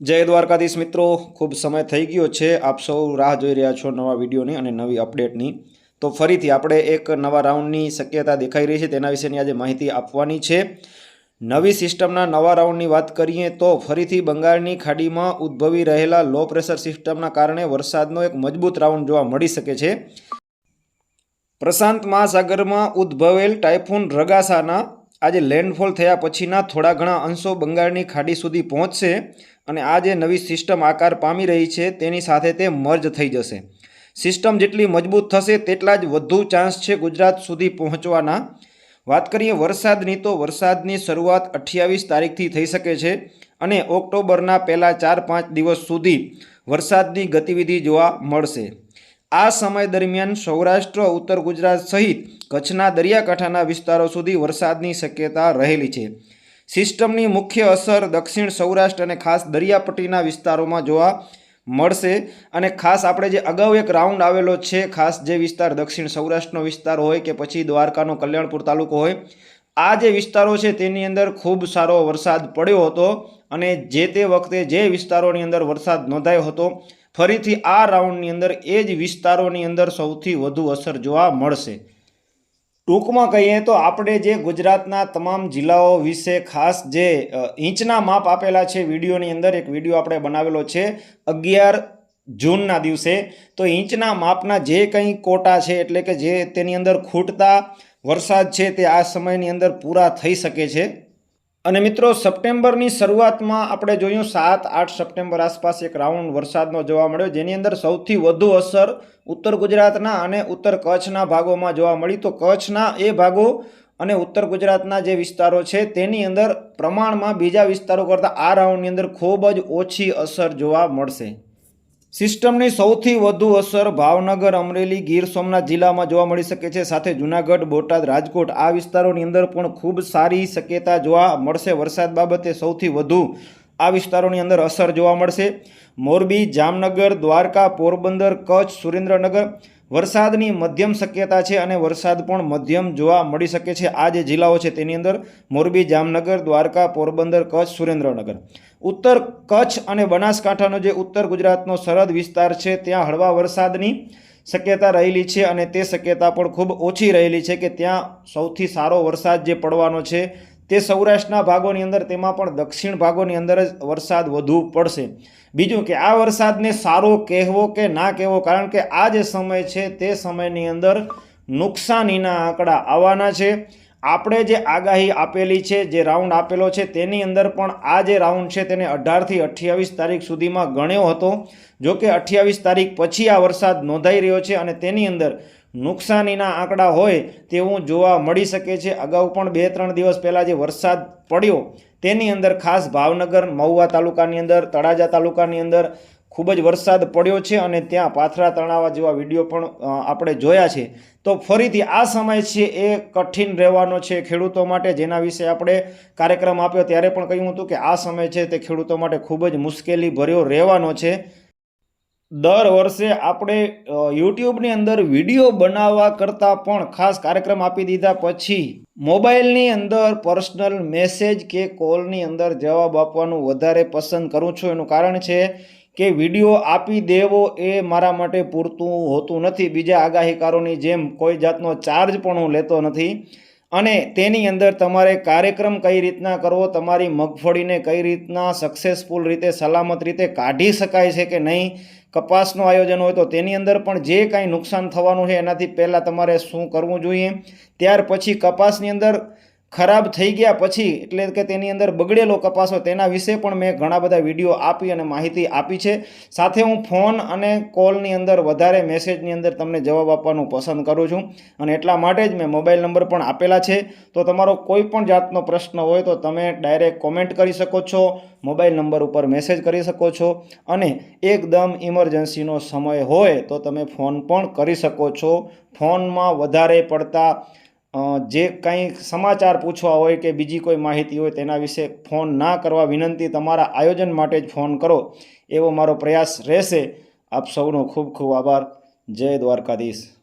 જય દ્વારકાધીશ મિત્રો, ખૂબ સમય થઈ ગયો છે. આપ સૌ રાહ જોઈ રહ્યા છો નવા વિડીયોની અને નવી અપડેટની. તો ફરીથી આપણે એક નવા રાઉન્ડની શક્યતા દેખાઈ રહી છે, તેના વિશેની આજે માહિતી આપવાની છે. નવી સિસ્ટમના નવા રાઉન્ડની વાત કરીએ તો ફરીથી બંગાળની ખાડીમાં ઉદ્ભવી રહેલા લો પ્રેશર સિસ્ટમના કારણે વરસાદનો એક મજબૂત રાઉન્ડ જોવા મળી શકે છે. પ્રશાંત મહાસાગરમાં ઉદ્ભવેલ ટાઇફોન રગાસાના આજે લેન્ડફોલ થયા પછીના થોડા ઘણા અંશો બંગાળની ખાડી સુધી પહોંચશે. અને આ જે નવી સિસ્ટમ આકાર પામી રહી છે, તેની સાથે તે મર્જ થઈ જશે. સિસ્ટમ જેટલી મજબૂત થશે, તેટલા જ વધુ ચાન્સ છે ગુજરાત સુધી પહોંચવાના. વાત કરીએ વરસાદની, તો વરસાદની શરૂઆત અઠ્યાવીસ તારીખથી થઈ શકે છે અને ઓક્ટોબરના પહેલાં ચાર પાંચ દિવસ સુધી વરસાદની ગતિવિધિ જોવા મળશે. આ સમય દરમિયાન સૌરાષ્ટ્ર, ઉત્તર ગુજરાત સહિત કચ્છના દરિયાકાંઠાના વિસ્તારો સુધી વરસાદની શક્યતા રહેલી છે. સિસ્ટમની મુખ્ય અસર દક્ષિણ સૌરાષ્ટ્ર અને ખાસ દરિયાપટ્ટીના વિસ્તારોમાં જોવા મળશે. અને ખાસ આપણે જે અગાઉ એક રાઉન્ડ આવેલો છે, ખાસ જે વિસ્તાર દક્ષિણ સૌરાષ્ટ્રનો વિસ્તાર હોય કે પછી દ્વારકાનો કલ્યાણપુર તાલુકો હોય, આ જે વિસ્તારો છે તેની અંદર ખૂબ સારો વરસાદ પડ્યો હતો અને જે તે વખતે જે વિસ્તારોની અંદર વરસાદ નોંધાયો હતો, ફરીથી આ રાઉન્ડની અંદર એ જ વિસ્તારોની અંદર સૌથી વધુ અસર જોવા મળશે. ટૂંકમાં કહીએ તો આપણે જે ગુજરાતના તમામ જિલ્લાઓ વિશે ખાસ જે ઇંચના માપ આપેલા છે વિડીયોની અંદર, એક વીડિયો આપણે બનાવેલો છે અગિયાર જૂનના દિવસે. તો ઇંચના માપના જે કંઈ કોટા છે, એટલે કે જે તેની અંદર ખૂટતા વરસાદ છે તે આ સમયની અંદર પૂરા થઈ શકે છે. અને મિત્રો, સપ્ટેમ્બરની શરૂઆતમાં આપણે જોયું સાત, આઠ સપ્ટેમ્બર આસપાસ એક રાઉન્ડ વરસાદનો જોવા મળ્યો, જેની અંદર સૌથી વધુ અસર ઉત્તર ગુજરાતના અને ઉત્તર કચ્છના ભાગોમાં જોવા મળી. તો કચ્છના એ ભાગો અને ઉત્તર ગુજરાતના જે વિસ્તારો છે, તેની અંદર પ્રમાણમાં બીજા વિસ્તારો કરતાં આ રાઉન્ડની અંદર ખૂબ જ ઓછી અસર જોવા મળશે. સિસ્ટમની સૌથી વધુ અસર ભાવનગર, અમરેલી, ગીર સોમનાથ જિલ્લામાં જોવા મળી શકે છે. સાથે જૂનાગઢ, બોટાદ, રાજકોટ આ વિસ્તારોની અંદર પણ ખૂબ સારી શક્યતા જોવા મળશે. વરસાદ બાબતે સૌથી વધુ આ વિસ્તારોની અંદર અસર જોવા મળશે. મોરબી, જામનગર, દ્વારકા, પોરબંદર, કચ્છ, સુરેન્દ્રનગર વરસાદની મધ્યમ શક્યતા છે અને વરસાદ પણ મધ્યમ જોવા મળી શકે છે. આ જે જિલ્લાઓ છે તેની અંદર મોરબી, જામનગર, દ્વારકા, પોરબંદર, કચ્છ, સુરેન્દ્રનગર. ઉત્તર કચ્છ અને બનાસકાંઠાનો જે ઉત્તર ગુજરાતનો સરહદ વિસ્તાર છે, ત્યાં હળવા વરસાદની શક્યતા રહેલી છે અને તે શક્યતા પણ ખૂબ ઓછી રહેલી છે કે ત્યાં સૌથી સારો વરસાદ જે પડવાનો છે તે સૌરાષ્ટ્રના ભાગોની અંદર, તેમાં પણ દક્ષિણ ભાગોની અંદર જ વરસાદ વધુ પડશે. બીજું કે, આ વરસાદને સારો કહેવો કે ના કહેવો, કારણ કે આ જે સમય છે, તે સમયની અંદર નુકસાનીના આંકડા આવવાના છે. આપણે જે આગાહી આપેલી છે, જે રાઉન્ડ આપેલો છે, તેની અંદર પણ આ જે રાઉન્ડ છે, તેને અઢારથી અઠ્યાવીસ તારીખ સુધીમાં ગણ્યો હતો. જો કે અઠ્યાવીસ તારીખ પછી આ વરસાદ નોંધાઈ રહ્યો છે અને તેની અંદર નુકસાનીના આંકડા હોય તેવું જોવા મળી શકે છે. અગાઉ પણ બે ત્રણ દિવસ પહેલાં જે વરસાદ પડ્યો, તેની અંદર ખાસ ભાવનગર, મહુવા તાલુકાની અંદર, તળાજા તાલુકાની અંદર ખૂબ જ વરસાદ પડ્યો છે અને ત્યાં પાથરા તણાવા જેવા વીડિયો પણ આપણે જોયા છે. તો ફરીથી આ સમય છે એ કઠિન રહેવાનો છે ખેડૂતો માટે, જેના વિશે આપણે કાર્યક્રમ આપ્યો ત્યારે પણ કહ્યું હતું કે આ સમય છે તે ખેડૂતો માટે ખૂબ જ મુશ્કેલી ભર્યો રહેવાનો છે. દર વર્ષે આપણે યુટ્યુબની અંદર વીડિયો બનાવવા કરતાં પણ ખાસ કાર્યક્રમ આપી દીધા પછી મોબાઈલની અંદર પર્સનલ મેસેજ કે કોલની અંદર જવાબ આપવાનું વધારે પસંદ કરું છું. એનું કારણ છે કે વીડિયો આપી દેવો એ મારા માટે પૂરતું હોતું નથી. બીજા આગાહીકારોની જેમ કોઈ જાતનો ચાર્જ પણ હું લેતો નથી. અને તેની અંદર તમારે કાર્યક્રમ કઈ રીતના કરવો, તમારી મગફળીને કઈ રીતના સક્સેસફુલ રીતે, સલામત રીતે કાઢી શકાય છે કે નહીં, કપાસનું આયોજન હોય તો તેની અંદર પણ જે કાંઈ નુકસાન થવાનું છે એનાથી પહેલાં તમારે શું કરવું જોઈએ? ત્યાર પછી કપાસની અંદર ખરાબ થઈ ગયા પછી, એટલે કે તેની અંદર બગડેલો કપાસ તેના વિશે પણ મેં ઘણા બધા વીડિયો આપી અને માહિતી આપી છે. સાથે હું ફોન અને કોલની અંદર વધારે મેસેજની અંદર તમને જવાબ આપવાનું પસંદ કરું છું. અને એટલા માટે જ મેં મોબાઈલ નંબર પણ આપેલા છે. તો તમારો કોઈ પણ જાતનો પ્રશ્ન હોય તો તમે ડાયરેક્ટ કોમેન્ટ કરી શકો છો, મોબાઈલ નંબર ઉપર મેસેજ કરી શકો છો. અને એકદમ ઇમરજન્સીનો સમય હોય તો તમે ફોન પણ કરી શકો છો. ફોનમાં વધારે પડતા જે કંઈ સમાચાર પૂછવા હોય કે બીજી કોઈ માહિતી હોય તેના વિશે ફોન ના કરવા વિનંતી તમારા આયોજન માટે જ ફોન કરો એવો મારો પ્રયાસ રહેશે. આપ સૌનો ખૂબ ખૂબ આભાર. જય દ્વારકાધીશ.